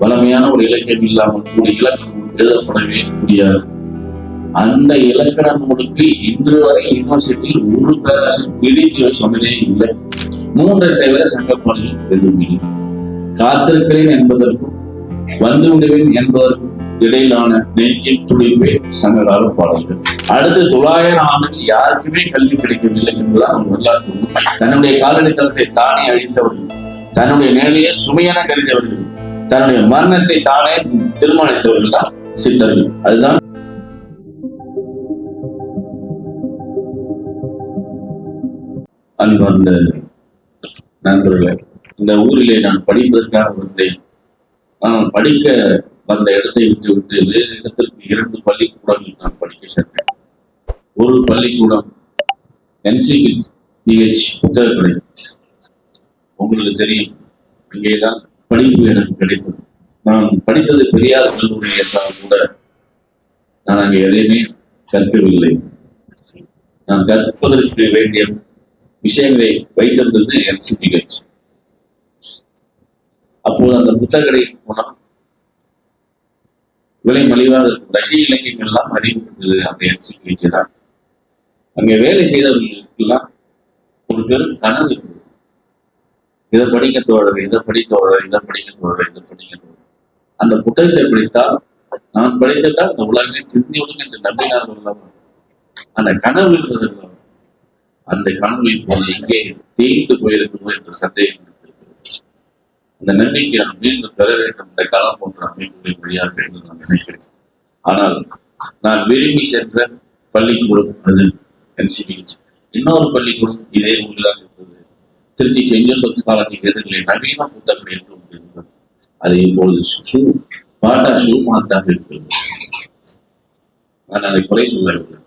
வளமையான ஒரு இலக்கியம் இல்லாமல் கூடிய இலக்கணம் எழுதப்படவே முடியாது. அந்த இலக்கண நூலுக்கு இன்று வரை யூனிவர்சிட்டியில் ஒரு பேராசிரியர் பிரித்து சொன்னதே இல்லை. மூன்றை தவிர சங்கப்பாடுகள் எதுவுமே காத்திருக்கிறேன் என்பதற்கும் வந்து விடுவேன் என்பதற்கும் இடையிலான நெஞ்சில் துடிப்பே சங்ககால பாடல்கள். அடுத்து தொள்ளாயிரம் ஆண்டுகள் யாருக்குமே கல்வி கிடைக்கவில்லை என்பதுதான் அவர் வரலாற்று தன்னுடைய காலடித்தளத்தை தானே அழித்தவர்கள் தன்னுடைய நிலையை சுமையென கருதியவர்கள். தன்னுடைய மரணத்தை தானே தீர்மானித்தவர்கள் தான் சித்தர்கள். அதுதான் அன்பார்ந்த நண்பர்களே இந்த ஊரிலே நான் படிப்பதற்காக வந்தேன். நான் படிக்க வந்த இடத்தை விட்டு விட்டு வேறு இடத்திற்கு இரண்டு பள்ளிக்கூடங்கள் நான் படிக்க சென்றேன். ஒரு பள்ளிக்கூடம் என்சிபி பிஹெச் புத்தகக்கடை. உங்களுக்கு தெரியும் அங்கேதான் படிப்பு எனக்கு கிடைத்தது. நான் படித்தது பெரியார் கல்லூரி என்றால் கூட நான் அங்கே எதையுமே கற்கவில்லை. நான் கற்பதற்கு வேண்டிய விஷயங்களை வைத்திருந்தது என்சிபிஹெச் அப்போது அந்த புத்தகடை போனால் விலை மலிவாக இருக்கும் ரஷ்ய இலக்கியங்கள் எல்லாம் அறிவுறுத்தது அந்த என்சிபிஹெச் தான். அங்கே வேலை செய்தவர்களுக்கெல்லாம் ஒரு பெரும் கனவு இருந்தது. இதை படிக்க தோழர் இதை படி தோழர் இதை படிக்க தோழர் இதை படிக்க தோழர். அந்த புத்தகத்தை படித்தால் நான் படித்ததால் இந்த உலகமே திருந்தி விடுங்க என்று நம்பினார்கள் அல்லவா? அந்த கனவு இருந்தது அல்லவா? அந்த கனவு இப்போது எங்கே தேய்ந்து போயிருக்குமோ என்ற சந்தேகம் இந்த அந்த நம்பிக்கை நான் மீண்டும் பெற வேண்டும். இந்த காலம் போன்ற அமைப்புகளை வழியாக என்று நான் நினைக்கிறேன். ஆனால் நான் விரும்பி சென்ற பள்ளிக்கூடம் அது என்சிபிஹெச் இன்னொரு பள்ளிக்கூடம் இதே ஊரில் திருச்சி சென்ட் ஜோசப் காலேஜ் எதிரிலே நவீன புத்தகம் என்று ஒன்று அது இப்பொழுது ஷூ பாட்டா ஷூ மாத்தாக இருக்கிறது. நான் அதை குறை சொல்லவில்லை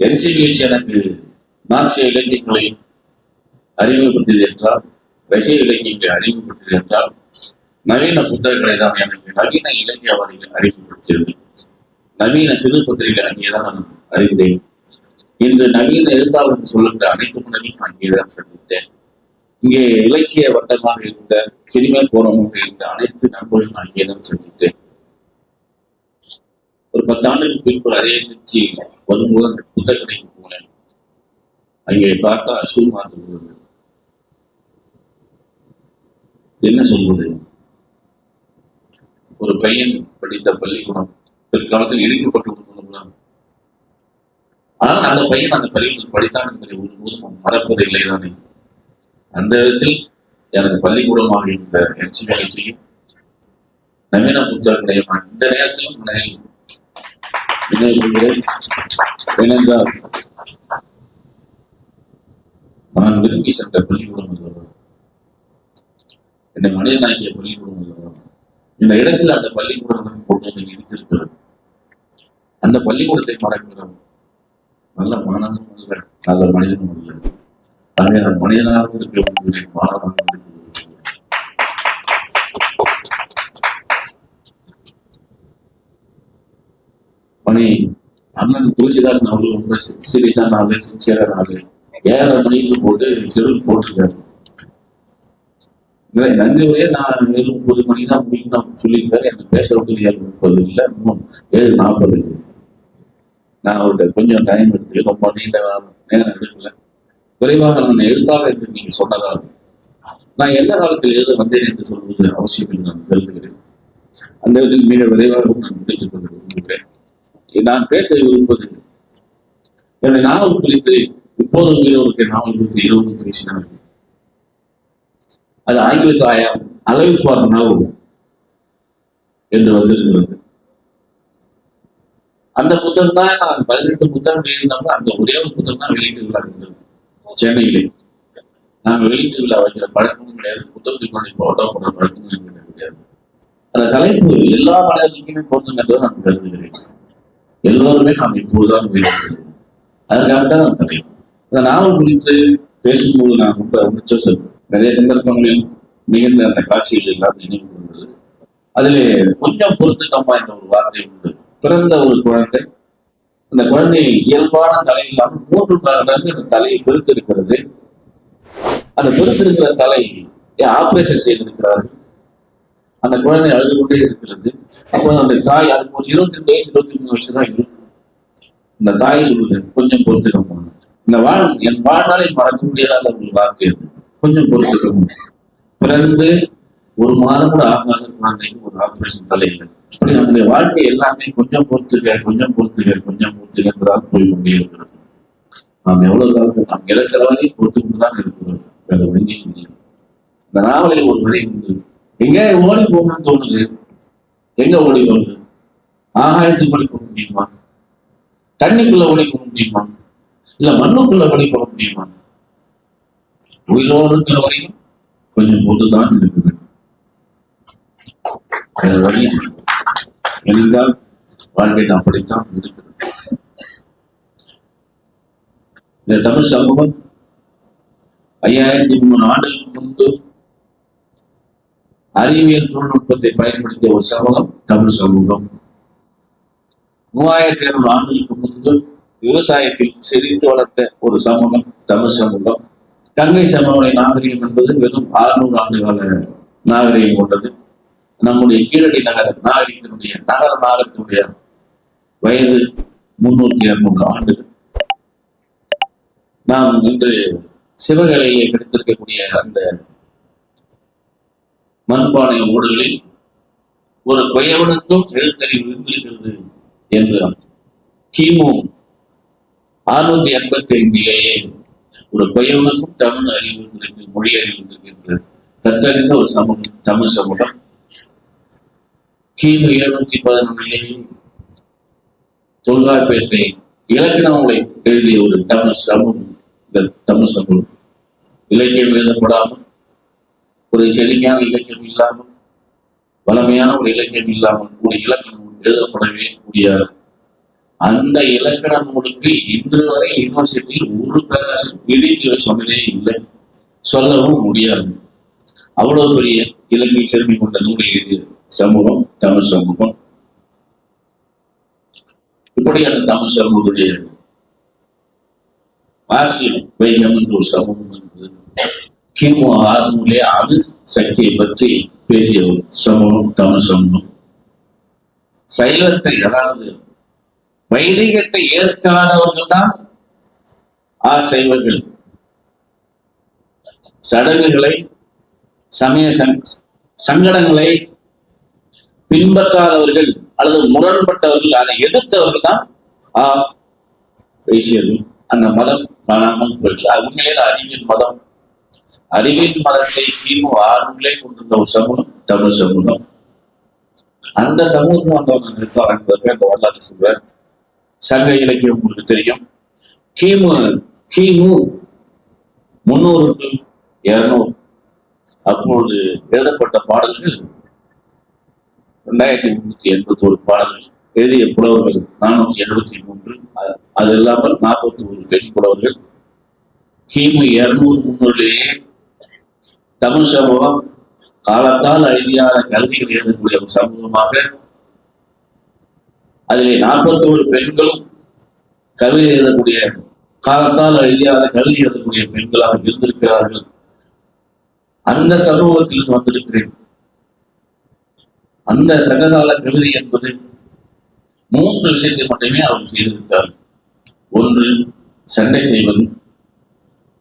என்சிபிஹெச் எனக்கு மார்க்சிய இலக்கியங்களை அறிமுகப்படுத்தியது என்றால் ரஷ்ய இலக்கியங்களை அறிமுகப்படுத்தியது என்றால் நவீன புத்தகங்களை தான் எனக்கு நவீன இலக்கியவாதிகளை அறிமுகப்படுத்தியது. நவீன சிறு பத்திரிகை அங்கேதான் நான் அறிந்தேன். இன்று நவீன எழுத்தாளர்கள் சொல்லுகிற அனைத்து முறையும் நான் அங்கேதான் சந்தித்தேன் இங்கே இலக்கிய வட்டமாக இருந்த சினிமா கோரமாக இருந்த அனைத்து நண்பர்களும் நான் அங்கேதான் சந்தித்தேன் ஒரு பத்தாண்டுக்கு பின்பு அதே திருச்சி வரும்போது அந்த புத்தக போனேன். அங்கே பார்த்தா ஷூ என்ன சொல்வது? ஒரு பையன் படித்த பள்ளிக்கூடம் பிற்காலத்தில் இடிக்கப்பட்டு ஆனால் அந்த பையன் அந்த பள்ளியில் படித்தான் என்பதை ஒருபோதும் மறப்பதில்லை தானே அந்த விதத்தில் எனக்கு பள்ளிக்கூடமாக இருந்த என்சிபிஐசியும் நவீன புத்தகங்களையும் அந்த நேரத்திலும் மனதில் ஏனென்றால் நான் விரும்பி சென்ற பள்ளிக்கூடம் அல்லவா என்னை மனிதனாகிய பள்ளிக்கூடம் அல்லவா இந்த இடத்தில் அந்த பள்ளிக்கூடம் கொண்டு வந்து இடித்திருக்கிறது அந்த பள்ளிக்கூடத்தை மறக்கிறோம். நல்ல மாணவனும் அல்ல நல்ல மனிதனும் அல்ல ஆகவே மனிதனாக இருக்க மாணவன் மாணவனாக மணி அண்ணன் துளசிதாசன் அவர்கள் ரொம்ப சீரியஸான ஆளு சின்சியரான ஆளு ஏழரை மணிக்கு போட்டு ஷெடியூல் போட்டிருக்காரு. இல்லை, நன்றி நான் ஏழு முப்பது மணி தான் முடியும் தான் சொல்லியிருக்காரு. எனக்கு பேச ஏழு முப்பது இல்லை இன்னும் ஏழு நாற்பது இல்லை. நான் அவர்கிட்ட கொஞ்சம் டைம் எடுத்து ரொம்ப நீண்ட நேரம் எடுக்கல. விரைவாக நான் எழுத்தாளர் என்று நீங்க சொன்னதால் நான் எந்த காலத்தில் எழுத வந்தேன் என்று சொல்வது அவசியம் என்று நான் கருதுகிறேன் அந்த விதத்தில் மிக விரைவாகவும் நான் முடித்துக் கொள்ள விரும்புகிறேன். நான் பேச விரும்புவது என்னுடைய நாவல் குறித்து இப்போது உங்களுக்கு நாவல் குறித்து இருபது பேசினார்கள். அது ஆங்கிலத்தில் ஆயா அலைவ் ஃபார் நவ் என்று வந்திருக்கிறது. அந்த புத்தகம் தான் நான் பதினெட்டு புத்தகம் வெளியிருந்தப்ப அந்த ஒரே ஒரு புத்தகம் தான் வெளியீட்டு விழா இருந்தது சென்னையிலே. நாங்கள் வெளியீட்டு விழா வைக்கிற பழக்கமும் கிடையாது. புத்தகத்தை கொண்டு போட்டோ போடுற பழக்கமும் எங்களுக்கு கிடையாது. அந்த தலைப்பு எல்லா மனிதர்களுக்குமே பொருந்தும் என்று நான் கருதுகிறேன். எல்லோருமே நாம் இப்போதுதான் உயிரிழந்தோம் அதற்காகத்தான் அந்த தலைப்பு. அந்த நாவல் குறித்து பேசும்போது நான் ரொம்ப உணர்ச்ச சொல்றேன் நிறைய சந்தர்ப்பங்களில் மிகுந்த அந்த காட்சிகள் எல்லாம் நினைவு கொள்வது அதிலே கொஞ்சம் பொருத்துக்கம்மா என்ற ஒரு வார்த்தை உண்டு. பிறந்த ஒரு குழந்தை. அந்த குழந்தை இயல்பான தலை இல்லாமல் மூன்று மடங்கு அந்த தலையை பெருத்திருக்கிறது அந்த பெருத்திருக்கிற தலை ஆபரேஷன் செய்திருக்கிறார்கள்? அந்த குழந்தை அழுது கொண்டே இருக்கிறது. அப்போ அந்த தாய் அதுக்கு ஒரு இருபத்தி ரெண்டு வயசு இருபத்தி மூணு வயசு தான் இருக்கும். இந்த தாய் சொல்லுது கொஞ்சம் பொறுத்துக்கணும் இந்த வாழ் என் வாழ்நாளில் மறக்க முடியாத ஒரு வார்த்தை அது. கொஞ்சம் பொறுத்துக்கணும் பிறந்து ஒரு மாதம் கூட ஆகாத குழந்தைக்கு ஒரு ஆபரேஷன் தலையில் இப்படி நம்முடைய வாழ்க்கை எல்லாமே கொஞ்சம் பொறுத்துக்க கொஞ்சம் பொறுத்துக்க கொஞ்சம் பொறுத்துக்க போய் கொண்டே இருக்கிறது. நாம் எவ்வளவு காலம் நாம் இறக்கிற வரையும் இருக்கிறோம். வேற வழியே இல்லை. இந்த நாவலில் ஒரு வரி உண்டு. எங்க ஓடி போகணும்னு தோணுது? எங்க ஓடி போகுது ஆகாயத்துக்கு ஓடி போக முடியுமா? தண்ணிக்குள்ள ஓடி போக முடியுமா? இல்ல மண்ணுக்குள்ள ஓடி போக முடியுமா? உயிரோடு இருக்கிற வரையும் கொஞ்சம் பொறுத்துதான் இருக்குது. அது வழி இல்லை. வாழ்க்கை அப்படித்தான் இருக்கிறது இந்த தமிழ் சமூகம் ஐயாயிரத்தி மூணு ஆண்டுகளுக்கு முன்பு அறிவியல் தொழில்நுட்பத்தை பயன்படுத்திய ஒரு சமூகம் தமிழ் சமூகம். மூவாயிரத்தி இருநூறு ஆண்டுகளுக்கு முன்பு விவசாயத்தில் செழித்து வளர்த்த ஒரு சமூகம் தமிழ் சமூகம். கங்கை சமூக நாகரிகம் என்பது வெறும் ஆறுநூறு ஆண்டுகால நாகரிகம் கொண்டது. நம்முடைய கீழடி நகர நாகரிகத்தினுடைய நகர நாகரத்தினுடைய வயது முன்னூத்தி இருநூறு ஆண்டுகள். நாம் இன்று சிவகலையை கிடைத்திருக்கக்கூடிய அந்த மண்பானை ஊடுகளில் ஒரு கொயவனுக்கும் எழுத்தறிவு இருந்திருக்கிறது என்று கிமு அறுநூத்தி எண்பத்தி ஐந்திலேயே ஒரு கொயவனுக்கும் தமிழ் அறிவு இருந்திருக்கு மொழி அறிவு இருந்திருக்கின்ற கற்றறிந்த ஒரு சமூகம் தமிழ் சமூகம் கிமு எழுநூத்தி பதினொன்றிலேயும் தொல்காப்பியத்தை இலக்கணங்களை எழுதிய ஒரு தமிழ் சமூகம் இந்த தமிழ் சமூகம். இலக்கியம் எழுதப்படாமல் ஒரு செழுமையான இலக்கியம் இல்லாமல் வளமையான ஒரு இலக்கியம் இல்லாமல் ஒரு இலக்கணம் எழுதப்படவே முடியாது. அந்த இலக்கண நூலுக்கு இன்று வரை யூனிவர்சிட்டியில் ஒரு பேராசிரியர் விதிகளை சொன்னதே இல்லை. சொல்லவும் முடியாது. அவ்வளவு பெரிய இலங்கை செருமை கொண்ட நூலை எழுதியது. சமூகம் தமிழ் சமூகம். இப்படி அந்த தமிழ் சமூகத்துடைய ஆசியம் வைகம் என்ற ஒரு சமூகம் என்பது கிமு ஆறுநூலே அணு சக்தியை பற்றி பேசிய ஒரு சமூகம் தமிழ் சமூகம். சைவத்தை அதாவது வைதிகத்தை ஏற்காதவர்கள் தான் ஆசைவர்கள். சடங்குகளை சமய சங்கடங்களை பின்பற்றாதவர்கள் அல்லது முரண்பட்டவர்கள் அதை எதிர்த்தவர்கள் தான் ஆ பேசியது. அந்த மதம் காணாமல் போயிடுது. அது உண்மையிலே அறிவியல் மதம். அறிவியல் மதத்தை கிமு ஆர்வங்களே கொண்டிருந்த ஒரு சமூகம் தமிழ் சமூகம். அந்த சமூகத்தில் வந்தவங்க இருக்கார் என்பதற்கு அந்த வரலாற்று சொல்வார் சங்க இலக்கியம் உங்களுக்கு தெரியும். கிமு கிமு முன்னூறு டு இருநூறு. அப்பொழுது எழுதப்பட்ட பாடல்கள் ரெண்டாயிரத்தி முன்னூத்தி எண்பத்தி ஒரு பாடல்கள் எழுதிய புலவர்கள் நானூத்தி எழுபத்தி மூன்று அது இல்லாமல் நாற்பத்தி ஒரு பெண் புலவர்கள். கிமு இருநூறு முன்னூறுலேயே தமிழ் சமூகம் காலத்தால் அழியாத கல்விகள் எழுதக்கூடிய ஒரு சமூகமாக அதிலே நாற்பத்தோரு பெண்களும் கவிதை எழுதக்கூடிய காலத்தால் அழியாத கல்வி எழுதக்கூடிய பெண்களாக இருந்திருக்கிறார்கள். அந்த சமூகத்திலிருந்து வந்திருக்கிறேன். அந்த சங்ககால கவிதை என்பது மூன்று விஷயத்தை மட்டுமே அவர் செய்திருக்கிறார் ஒன்று சண்டை செய்வது.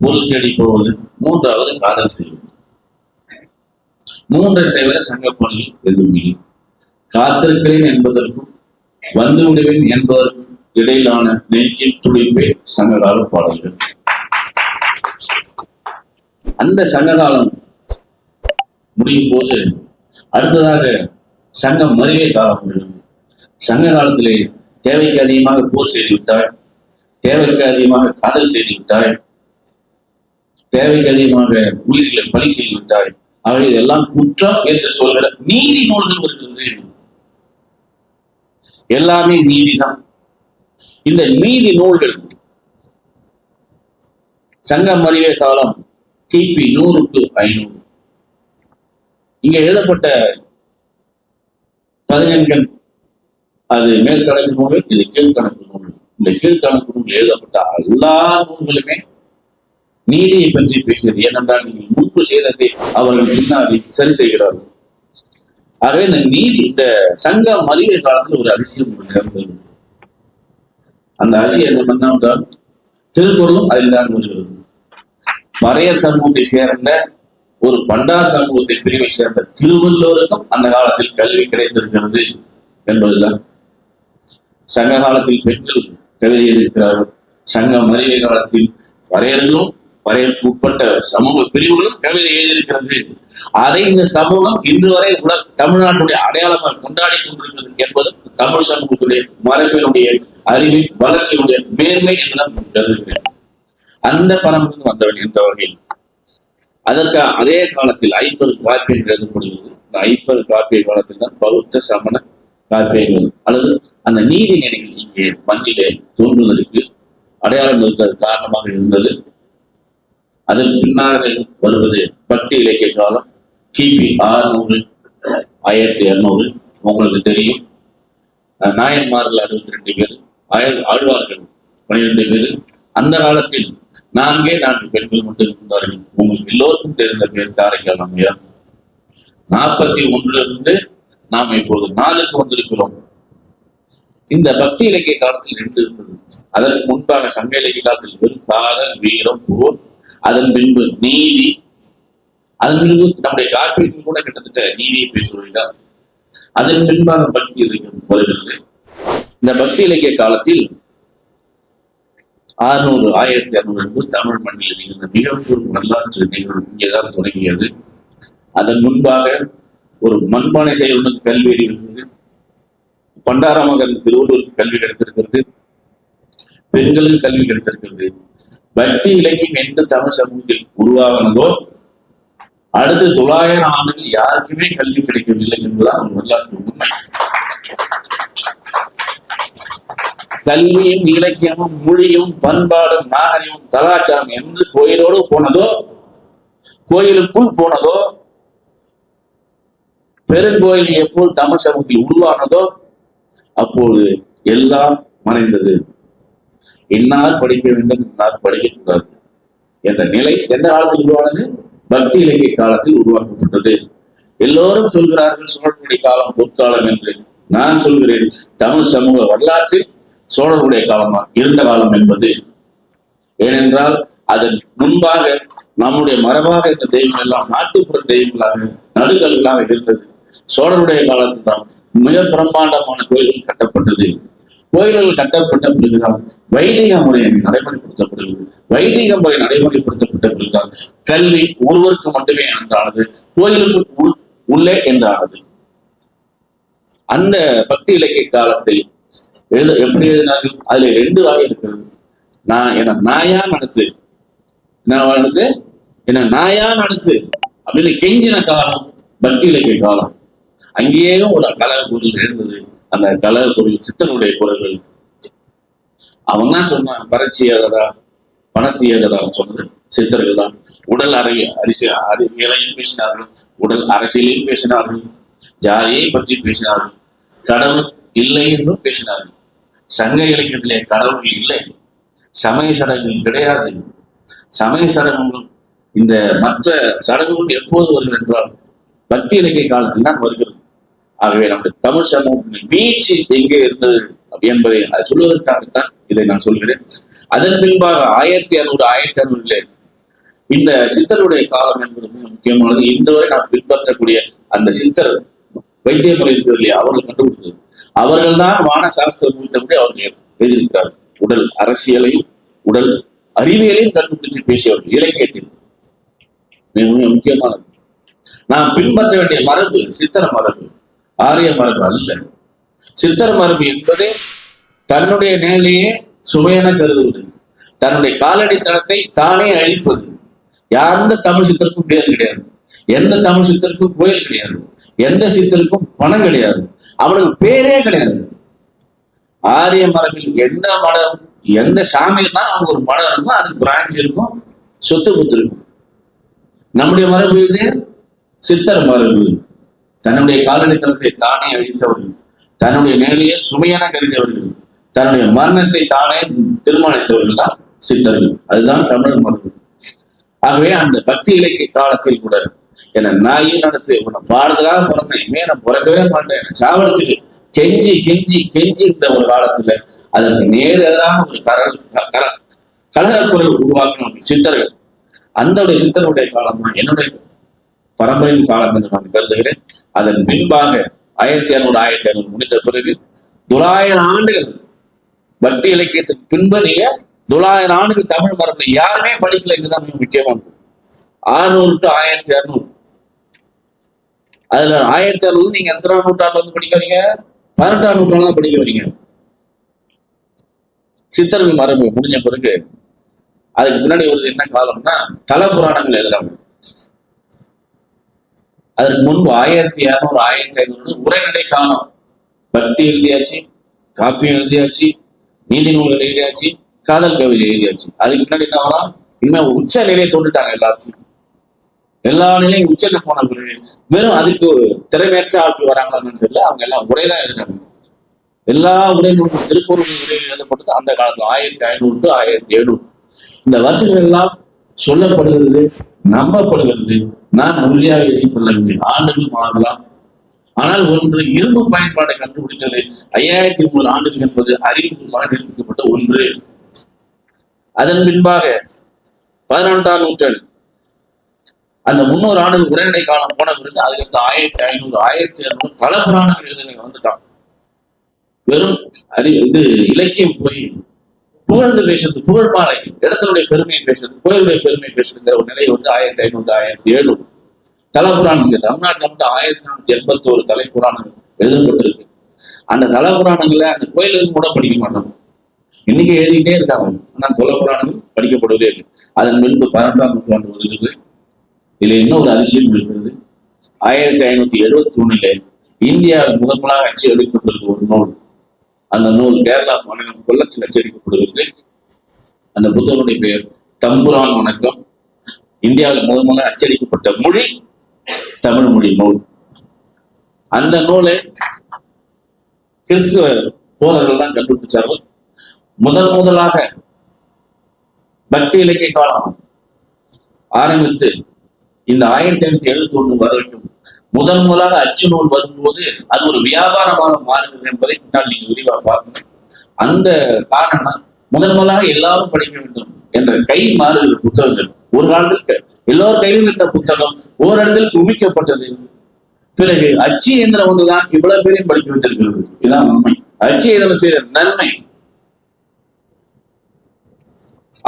பொருள் தேடி போவது. மூன்றாவது காதல் செய்வது. மூன்றை தவிர சங்க பணியில் எதுவுமே காத்திருக்கிறேன் என்பதற்கும் வந்து விடுவேன் என்பதற்கும் இடையிலான நெஞ்சில் துடிப்பே சங்ககால பாடல்கள். அந்த சங்ககாலம் முடியும் போது அடுத்ததாக சங்கம் மறுவே காலம் சங்க காலத்திலே தேவைக்கு அதிகமாக போர் செய்து விட்டாய். தேவைக்கு அதிகமாக காதல் செய்து விட்டாய். தேவைக்கு அதிகமாக உயிர்களை பலி செய்து விட்டாய். அவை இதெல்லாம் குற்றம் என்று சொல்கிற நீதி நூல்கள் இருக்கிறது. எல்லாமே நீதிதான். இந்த நீதி நூல்கள் சங்கம் அறிவே காலம் கிபி நூறுக்கு ஐநூறு. இங்க எழுதப்பட்ட பதினெண்கள். அது மேற்கணக்கு நூல் இது கீழ்கணக்கு நூல் இந்த கீழ்கணக்கு நூல் எழுதப்பட்ட எல்லா நூல்களுமே நீதியை பற்றி பேசுகிறது. ஏனென்றால் நீங்கள் முன்பு செய்ததை அவர்கள் பின்னாடி சரி செய்கிறார்கள். ஆகவே இந்த நீதி இந்த சங்க மறிவை காலத்துல ஒரு அதிசயம் நடந்தது அந்த அதிசயம் என்ன பண்ணால் திருக்குறளும் அதில் தான் வருகிறது மறையர் சமூகத்தை சேர்ந்த ஒரு பண்டார் சமூகத்தை பிரிவை சேர்ந்த திருவள்ளுவருக்கும் அந்த காலத்தில் கல்வி கிடைத்திருக்கிறது என்பதுதான். சங்க காலத்தில் பெண்கள் கல்வி எழுதியிருக்கிறார்கள் சங்க மறைவை காலத்தில் வரையர்களும் வரையறுக்கு உட்பட்ட சமூக பிரிவுகளும் கவிதை எழுதியிருக்கிறது அதை இந்த சமூகம் இன்று வரை உலக தமிழ்நாட்டுடைய அடையாளமாக கொண்டாடி கொண்டிருக்கிறது என்பது தமிழ் சமூகத்துடைய மரபினுடைய அறிவின் வளர்ச்சியுடைய மேன்மை என்று நான் கருதுகிறேன். அந்த பரம்பிலிருந்து வந்தவன் என்ற வகையில் அதற்கு அதே காலத்தில் ஐம்பது காப்பியங்கள் எழுதப்படுகிறது. இந்த ஐம்பது காப்பிய காலத்தில் தான் பௌத்த சமண காப்பியங்கள் அல்லது அந்த நீதி நிலைகள் இங்கே மண்ணிலே தோன்றுவதற்கு அடையாளம் இருக்கிறது காரணமாக இருந்தது. அதன் பின்னாக வருவது பக்தி இலக்கிய காலம். கிபி ஆறுநூறு ஆயிரத்தி இரநூறு உங்களுக்கு தெரியும். நாயன்மார்கள் அறுபத்தி ரெண்டு பேர் ஆய- ஆழ்வார்கள் பன்னிரெண்டு பேர். அந்த காலத்தில் நான்கே நான்கு பெண்கள் மட்டும் இருந்தார்கள். உங்களுக்கு எல்லோருக்கும் தெரிந்த பேர் காரைக்கால் அம்மையார். நாற்பத்தி ஒன்றிலிருந்து நாம் இப்போது நாலுக்கு வந்திருக்கிறோம். இந்த பக்தி இலக்கிய காலத்தில் ரெண்டு இருந்தது அதற்கு முன்பாக சங்க இலக்கிய காலத்தில் வெறும் காதல் வீரம் போர் அதன் பின்பு நீதி. அதன் பின்பு நம்முடைய காப்பீட்டில் கூட கிட்டத்தட்ட நீதியை பேசுவதுதான் அதன் பின்பாக பக்தி இலக்கியம் வருகிறது. இந்த பக்தி இலக்கிய காலத்தில் ஆறுநூறு ஆயிரத்தி அறுநூறு என்பது தமிழ் மண்ணில் நிகழ்ந்த மிகப்பெரும் வரலாற்று நிகழ்வு இங்கேதான் தொடங்கியது. அதன் முன்பாக ஒரு மண்பானை செயலுடன் கல்வி இருந்தது பண்டாரமகன் திருவள்ளூர் திருவள்ளூருக்கு கல்வி கிடைத்திருக்கிறது பெண்களுக்கு கல்வி கிடைத்திருக்கிறது பக்தி இலக்கியம் எந்த தமிழ் சமூகத்தில் உருவாகினதோ அடுத்த தொள்ளாயிரம் ஆண்டுகள் யாருக்குமே கல்வி கிடைக்கவில்லை என்பதுதான் ஒரு வரலாற்று உண்மை கல்வியும் இலக்கியமும் மொழியும் பண்பாடும் நாகரிகமும் கலாச்சாரம் என்று கோயிலோடு போனதோ கோயிலுக்குள் போனதோ பெருங்கோயில் எப்போது தமிழ் சமூகத்தில் உருவானதோ அப்போது எல்லாம் மறைந்தது. இன்னார் படிக்க வேண்டும் இன்னார் படிக்கக்கூடாது என்ற நிலை எந்த காலத்தில் உருவானது? பக்தி இலக்கிய காலத்தில் உருவாக்கப்பட்டது. எல்லோரும் சொல்கிறார்கள் சோழனுடைய காலம் பொற்காலம் என்று நான் சொல்கிறேன். தமிழ் சமூக வரலாற்றில் சோழர்களுடைய காலமா? இருண்ட காலம் என்பது. ஏனென்றால் அதன் முன்பாக நம்முடைய மரபாக இருந்த தெய்வம் எல்லாம் நாட்டுப்புற தெய்வங்களாக நடுகல்களாக இருந்தது. சோழருடைய காலத்தில் தான் மிக பிரம்மாண்டமான கோயில்கள் கட்டப்பட்டது. கோயில்கள் கட்டப்பட்ட பிறகுதான் வைதிக முறை அங்கே நடைமுறைப்படுத்தப்படுகிறது. வைதிக முறை நடைமுறைப்படுத்தப்பட்ட பிறகுதான் கல்வி ஒருவருக்கு மட்டுமே என்றானது கோயிலுக்கு உள்- உள்ளே என்றானது. அந்த பக்தி இலக்கிய காலத்தில் எழுத எப்படி எழுதினார்கள்? அதுல ரெண்டு வகை இருக்கிறது. நான் என்ன நாயா நடத்து. என்ன நடத்து? என்ன நாயா நடத்து. அப்படின்னு கெஞ்சின காலம் பக்தி இலக்கிய காலம். அங்கேயும் ஒரு கலக பொருள் இருந்தது. அந்த கலக பொருள் சித்தனுடைய குரல்கள். அவன் தான் சொன்னான் பரட்சியதடா பணத்தியதடா சொன்னது. சித்தர்கள் தான். உடல் அறை அரிசி அறிவியலையும் பேசினார்கள். உடல் அரசியலையும் பேசினார்கள். ஜாதியை பற்றி பேசினார்கள். கடவுள் இல்லை என்றும் பேசினார்கள். சங்க இலக்கியத்திலே கடவுள் இல்லை. சமய சடங்குகள் கிடையாது. சமய சடங்குகள் இந்த மற்ற சடங்குகள் எப்போது வருகிறது என்றால் பக்தி இலக்கிய காலத்தில் தான் வருகிறது. ஆகவே நம்முடைய தமிழ் சமூகத்தின் வீழ்ச்சி எங்கே இருந்தது என்பதை அதை சொல்வதற்காகத்தான் இதை நான் சொல்கிறேன். அதன் பின்பாக ஆயிரத்தி அறுநூறு ஆயிரத்தி அறுநூறுல இந்த சித்தருடைய காலம் என்பது மிக முக்கியமானது. இந்த வரை நாம் பின்பற்றக்கூடிய அந்த சித்தர் வைத்திய முறை இருக்கிறது இல்லையா அவர்கள் கண்டுபிடித்தது. அவர்கள் தான் வான சாஸ்திரம் குறித்தபடி அவர்கள் எழுதியிருக்கிறார். உடல் அரசியலையும் உடல் அறிவியலையும் கண்டுபிடித்து பேசியவர்கள் இலக்கியத்தில் மிக மிக முக்கியமானது. நாம் பின்பற்ற வேண்டிய மரபு சித்தர மரபு. ஆரிய மரபு அல்ல. சித்தர மரபு என்பதே தன்னுடைய நிலையே சுவையென கருதுவது. தன்னுடைய காலடி தளத்தை தானே அழிப்பது. எந்த தமிழ் சித்தருக்கும் பேர் கிடையாது. எந்த தமிழ் சித்தருக்கும் கோயில் கிடையாது. எந்த சித்தருக்கும் பணம் கிடையாது. அவனுக்கு பேரே கிடையாது. ஆரிய மரபில் எந்த மடம் எந்த சாமி இருந்தாலும் அவங்க ஒரு மடம் இருக்கும் அதுக்கு பிரான்ச் இருக்கும் சொத்து புத்து இருக்கும். நம்முடைய மரபு இது? சித்தர் மரபு. தன்னுடைய காலடித்தனத்தை தானே அழித்தவர்கள். தன்னுடைய நிலையை சுமையான கருதியவர்கள். தன்னுடைய மரணத்தை தானே தீர்மானித்தவர்கள் தான் சித்தர்கள். அதுதான் தமிழ் மரபு. ஆகவே அந்த பக்தி இலக்கிய காலத்தில் கூட என்ன நாயும் நடத்து உன்னை பாடுறதுக்காக பிறந்தேன். இனிமே நான் பிறக்கவே மாட்டேன். என்னை சாவடிச்சுட்டு கெஞ்சி கெஞ்சி கெஞ்சி இந்த ஒரு காலத்துல அதற்கு நேர் எதிரான ஒரு கரல் க- கர கலகக்குரல் உருவாக்கின சித்தர்கள். அந்த சித்தருடைய காலம் தான் என்னுடைய பரம்பரையின் காலம் என்று நான் கருதுகிறேன். அதன் பின்பாக ஆயிரத்தி ஐநூறு ஆயிரத்தி அறுநூறு முடிந்த பிறகு தொள்ளாயிரம் ஆண்டுகள் பக்தி இலக்கியத்துக்கு பின்பு நீங்க தொள்ளாயிரம் ஆண்டுகள் தமிழ் மரபு யாருமே படிக்கல இதுதான் முக்கியமான முக்கியமானது. ஆறுநூறு டு ஆயிரத்தி அறுநூறு. அதுல ஆயிரத்தி அறுநூறு நீங்க எத்தனாம் நூற்றாண்டு வந்து படிக்க வரீங்க பதினெட்டாம் நூற்றாண்டு தான் படிக்க வரீங்க சித்தர்கள் மரபு முடிஞ்ச பிறகு அதுக்கு முன்னாடி வருது என்ன காலம்னா தல புராணங்கள் எழுதுறாங்க. அதற்கு முன்பு ஆயிரத்தி இரநூறு ஆயிரத்தி ஐநூறு உரைநடை காலம். பக்தி எழுதியாச்சு காப்பியம் எழுதியாச்சு நீதி நூல்கள் எழுதியாச்சு காதல் கவிதை எழுதியாச்சு. அதுக்கு முன்னாடி என்ன வரும்? இனிமே உச்ச நிலையை தொட்டுட்டாங்க எல்லாத்தையும். எல்லா நிலையும் உச்சல போன பிறகு வெறும் அதுக்கு திறமையற்ற ஆட்கள் வராங்களான்னு தெரியல. அவங்க எல்லாம் உரைதான் எழுதுறாங்க. எல்லா உரைநூலும் திருப்பூர் உரையில் எழுதப்பட்டது அந்த காலத்துல. ஆயிரத்தி ஐநூறு டு ஆயிரத்தி எழுநூறு. இந்த வசதிகள் எல்லாம் சொல்லப்படுகிறது நம்பப்படுகிறது. நான் உறுதியாக எதையும் சொல்லவில்லை ஆண்டுகள் மாறலாம். ஆனால் ஒன்று இரும்பு பயன்பாட்டை கண்டுபிடித்தது ஐயாயிரத்தி மூணு ஆண்டுகள் என்பது அறிவுபூர்வமாக நிரூபிக்கப்பட்ட ஒன்று. அதன் பின்பாக பதினொன்றாம் நூற்றாண்டு அந்த முன்னூறு ஆண்டுகள் உரைநடை காலம் போன பிறகு அதுக்கு ஆயிரத்தி ஐநூறு ஆயிரத்தி இருநூறு பல புராணங்கள் எழுதுகள் வந்துட்டான் வெறும் அறி இது இலக்கியம் போய் புகழ்ந்து பேசுறது புகழ் மாலை இடத்தினுடைய பெருமையை பேசுறது கோயிலுடைய பெருமையை பேசுறதுங்கிற ஒரு நிலை வந்து ஆயிரத்தி ஐநூறு ஆயிரத்தி எழுநூறு. தலைபுராணங்கள் தமிழ்நாட்டில் வந்து ஆயிரத்தி நானூத்தி எண்பத்தி ஒரு தலைப்புராணங்கள் எழுதப்பட்டிருக்கு. அந்த தலபுராணங்களை அந்த கோயிலுக்கு கூட படிக்க மாட்டாங்க. இன்னைக்கு எழுதிக்கிட்டே இருக்காங்க. ஆனால் தலபுராணங்கள் படிக்கப்படுவதே இல்லை. அதன் பின்பு பதினெட்டாம் நூற்றாண்டு வருகிறது இதுல இன்னொரு அதிசயம் இருக்கிறது? ஆயிரத்தி ஐநூத்தி எழுபத்தி ஒண்ணுல இந்தியாவில் முதன் முதலாக அச்சு எடுக்கப்படுகிறது ஒரு நூல். அந்த நூல் கேரளா மாநிலம் கொல்லத்தில் அச்சடிக்கப்படுகிறது அந்த புத்தகனுடைய பெயர் தம்புரான் வணக்கம். இந்தியாவில் முதன் முதலாக அச்சடிக்கப்பட்ட மொழி தமிழ் மொழி நூல். அந்த நூலை கிறிஸ்துவ போதர்கள் தான் கண்டுபிடிச்சார்கள். முதன் முதலாக பக்தி இலக்கிய காலம் ஆரம்பித்து இந்த ஆயிரத்தி ஐநூத்தி எழுபத்தி ஒண்ணு வரட்டும். முதன் முதலாக அச்சு நூல் வரும்போது அது ஒரு வியாபாரமாக மாறுகிறது என்பதை பின்னால் நீங்க விரிவாக பார்க்கணும். அந்த காரணம் முதன் முதலாக எல்லாரும் படிக்க வேண்டும் என்ற கை மாறுகிற புத்தகங்கள். ஒரு காலத்தில் எல்லோர் கையிலும் இருந்த புத்தகம் ஓரிடத்தில் குவிக்கப்பட்டது. பிறகு அச்சு இயந்திரம் ஒன்றுதான் இவ்வளவு பேரையும் படிக்க வைத்திருக்கிறது. இதுதான் உண்மை. அச்சு இயந்திரம் செய்த நன்மை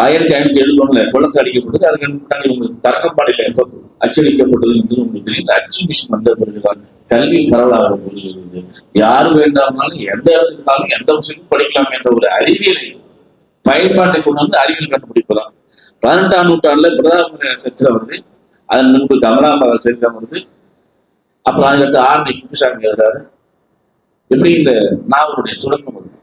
ஆயிரத்தி ஐநூத்தி எழுபத்தி ஒண்ணுல கொலசு அடிக்கப்பட்டது. அதுக்கு முன்னாடி உங்களுக்கு தரங்கம்பாடியில எப்ப அச்சடிக்கப்பட்டது என்று உங்களுக்கு தெரியும். இந்த அச்சு மிஷின் வந்த பிறகுதான் கல்வி பரவலாக புரிகிறது யாரு வேண்டாம்னாலும் எந்த இடத்துக்குனாலும் எந்த விஷயமும் படிக்கலாம் என்ற ஒரு அறிவியலை பயன்பாட்டை கொண்டு வந்து அறிவியல் கண்டுபிடிப்பதாம் பதினெட்டாம் நூற்றாண்டுல பிரதாப சத்திரம் வருது அதன் முன்பு கமலாம்பாள் சரிதம் வருது அப்புறம் அதுக்கடுத்து ஆர்மி குப்புசாமி எழுதுறாரு. எப்படி இந்த நாவலுடைய தொடக்கம் வருது?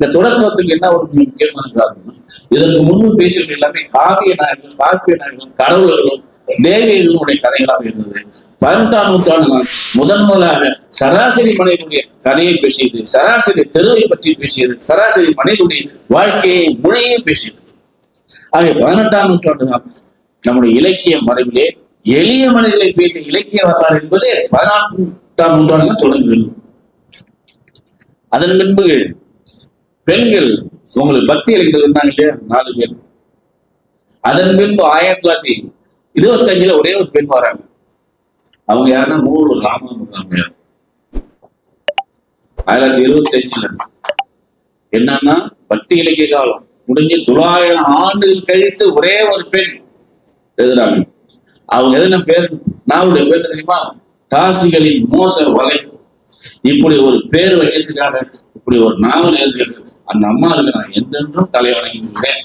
இந்த தொடக்கத்துக்கு என்ன ஒரு முக்கியமான காரணம் இதற்கு முன்பு பேசியவர்கள் எல்லாமே காவிய நாயகர்கள் காப்பிய நாயகர்கள் கடவுளர்களும் தேவியர்களுடைய கதைகளாக இருந்தது. பதினெட்டாம் நூற்றாண்டு முதன் முதலாக சராசரி மனிதனுடைய கதையை பேசியது சராசரி தெருவை பற்றி பேசியது சராசரி மனிதனுடைய வாழ்க்கையை மொழியை பேசியது. ஆகிய பதினெட்டாம் நூற்றாண்டு தான் நம்முடைய இலக்கிய மறைவிலே எளிய மனிதர்களை பேசிய இலக்கிய வரலாறு என்பது பதினான்காம் நூற்றாண்டு தொடங்குகிறது. அதன் பின்பு பெண்கள் உங்களுக்கு பக்தி இலக்கியத்தில் இருந்தாங்க இல்லையா? நாலு பேர். அதன் பின்பு ஆயிரத்தி தொள்ளாயிரத்தி இருபத்தஞ்சுல ஒரே ஒரு பெண் வராங்க. அவங்க யாருன்னா மூணு ராமநாதபுரம் ஆயிரத்தி தொள்ளாயிரத்தி இருபத்தி அஞ்சுல என்னன்னா பக்தி இலக்கிய காலம் முடிஞ்சு தொள்ளாயிரம் ஆண்டுகள் கழித்து ஒரே ஒரு பெண் எழுதுறாங்க. அவங்க எதுன பேர் நாவுடைய பேர் தெரியுமா? தாசிகளின் மோச வலை. இப்படி ஒரு பேர் வச்சதுக்காக இப்படி ஒரு நாவல் எழுதுகிறது. அந்த அம்மாவுக்கு நான் என்றென்றும் தலைவணங்கின்றேன்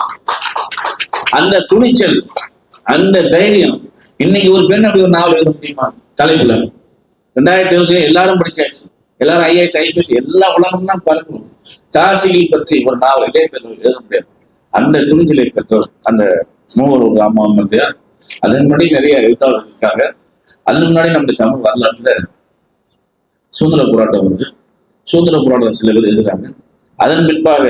அந்த துணிச்சல் அந்த தைரியம் இன்னைக்கு ஒரு பெண் அப்படி ஒரு நாவல் எழுத முடியுமா? தலைப்புல. ரெண்டாயிரத்தி இருபத்தி எல்லாரும் படிச்சாச்சு. எல்லாரும் ஐஏஎஸ் ஐபிஎஸ் எல்லா உலகம் தான் பார்க்கணும் தாசிகள் பற்றி ஒரு நாவல் இதே பேர் எழுத முடியாது. அந்த துணிச்சலை பெற்றோர் அந்த மூவர் அம்மா மத்தியா அதன் முன்னாடி நிறைய எழுத்தாளர்கள் இருக்காங்க. அதன் முன்னாடி நம்முடைய தமிழ் வரலாற்றுல சுதந்திர போராட்டம் வந்து சுதந்திர போராட்டம் சிலர்கள் எழுதுறாங்க அதன் பின்பாக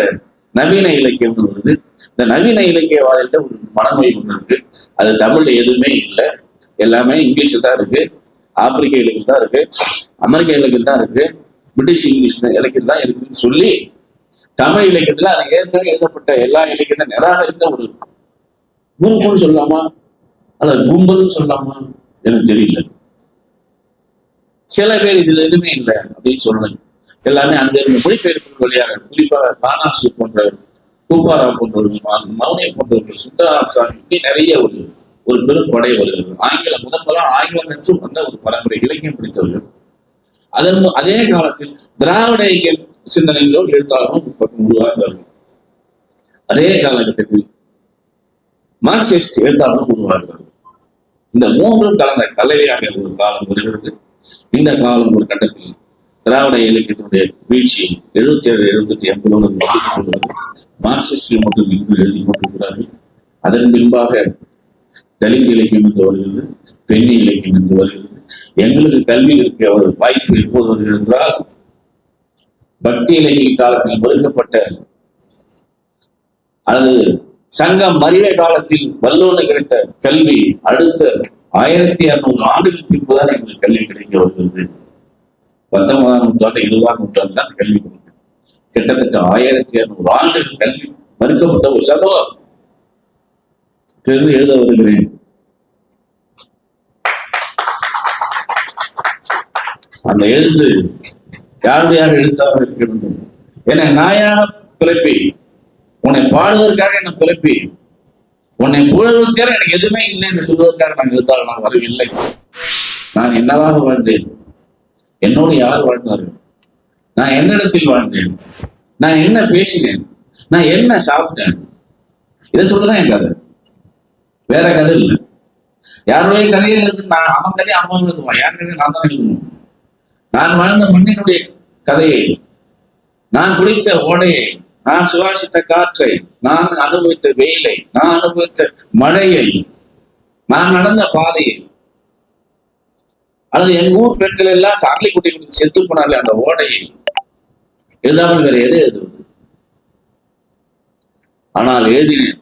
நவீன இலக்கியம்னு வருது. இந்த நவீன இலக்கியவாதிகிட்ட ஒரு மனநோய் ஒன்று இருக்கு. அது தமிழ்ல எதுவுமே இல்லை. எல்லாமே இங்கிலீஷில் தான் இருக்கு. ஆப்பிரிக்க இலக்கியம் தான் இருக்கு. அமெரிக்க இலக்கியம் தான் இருக்கு. பிரிட்டிஷ் இங்கிலீஷ் இலக்கியம் தான் இருக்குன்னு சொல்லி தமிழ் இலக்கியத்துல அது ஏற்கனவே எழுதப்பட்ட எல்லா இலக்கியத்தையும் நிராகரித்த ஒரு குரூப்னு சொல்லலாமா? அல்லது கும்பல்னு சொல்லலாமா? எனக்கு தெரியல. சில பேர் இதுல எதுவுமே இல்லை அப்படின்னு சொல்லணும் எல்லாமே அங்கிருந்து மொழிபெயர்ப்பு வழியாக குறிப்பாக பானாசி போன்றவர் கூப்பாரா போன்றவர்கள் மௌனி போன்றவர்கள் சுந்தரராம் சாமி இப்படி நிறைய ஒரு ஒரு பெரும் படை வருகிறது ஆங்கிலம் முதன்முதலாம் ஆங்கிலம் என்றும் வந்த ஒரு பரம்பரை இலக்கியம் பிடித்தவர்கள். அதன் அதே காலத்தில் திராவிட இயக்க சிந்தனையிலோ எழுத்தாளரும் உருவாகிறார்கள் அதே காலகட்டத்தில் மார்க்சிஸ்ட் எழுத்தாளரும் உருவாகிறார்கள் இந்த மூன்றும் கலந்த கலவையாக ஒரு காலம் வருகிறது. இந்த காலம் ஒரு கட்டத்தில் திராவிட இலக்கியத்தினுடைய வீழ்ச்சி எழுபத்தி ஏழு எழுபத்தி எண்பதோடு கொண்டுள்ளது மார்க்சிஸ்டில் மட்டும் இன்று எழுதி கொண்டிருக்கிறார்கள் அதன் பின்பாக தலித் இலக்கியம் என்று வருகிறது பெண் இலக்கியம் என்று வருகிறது. எங்களுக்கு கல்வி இருக்க ஒரு வாய்ப்பு எப்போது வருகிறது என்றால் பக்தி இலக்கிய காலத்தில் மறுக்கப்பட்ட அல்லது சங்கம் மறிய காலத்தில் வல்லோன்னு கிடைத்த கல்வி அடுத்த ஆயிரத்தி அறுநூறு ஆண்டுகளுக்கு பின்புதான் எங்களுக்கு கல்வி கிடைக்க வருகிறது. பத்தொன்பதாம் நூற்றாண்டு இருபதாம் நூற்றாண்டு தான் கல்வி கொடுக்கு கிட்டத்தட்ட ஆயிரத்தி இருநூறு ஆண்டுகள் கல்வி மறுக்கப்பட்ட ஒரு சம்பவம் தெரிந்து எழுத வருகிறேன். அந்த எழுத்து யாருடையாக எழுத்தாக இருக்க வேண்டும்? என்னை நாயாக பிறப்பி உன்னை பாடுவதற்காக என்னை பிறப்பி உன்னை புகழ்வதற்காக எனக்கு எதுவுமே இல்லை என்று சொல்வதற்காக நான் எழுத்தாக நான் வரவில்லை. நான் என்னவாக வாழ்ந்தேன்? என்னோடு யார் வாழ்ந்தார்கள் நான் என்னிடத்தில் வாழ்ந்தேன். நான் என்ன பேசினேன்? நான் என்ன சாப்பிட்டேன்? இதை சொல்றதுதான் என் கதை. வேற கதை இல்லை. யாருடைய கதையை எழுது நான் அவன் கதையை அவன் எழுதுவான். யார் கதையை நான் தான் எழுதுவோம் நான் வாழ்ந்த மண்ணினுடைய கதையை நான் குளித்த ஓடையை நான் சுவாசித்த காற்றை நான் அனுபவித்த வெயிலை நான் அனுபவித்த மழையை நான் நடந்த பாதையை அல்லது எங்க ஊர் பெண்கள் எல்லாம் சாக்கலை குட்டி கொடுத்து செத்து போனாலே அந்த ஓடையை எழுதாமல் வேற எது எழுதுவது? ஆனால் எழுதினேன்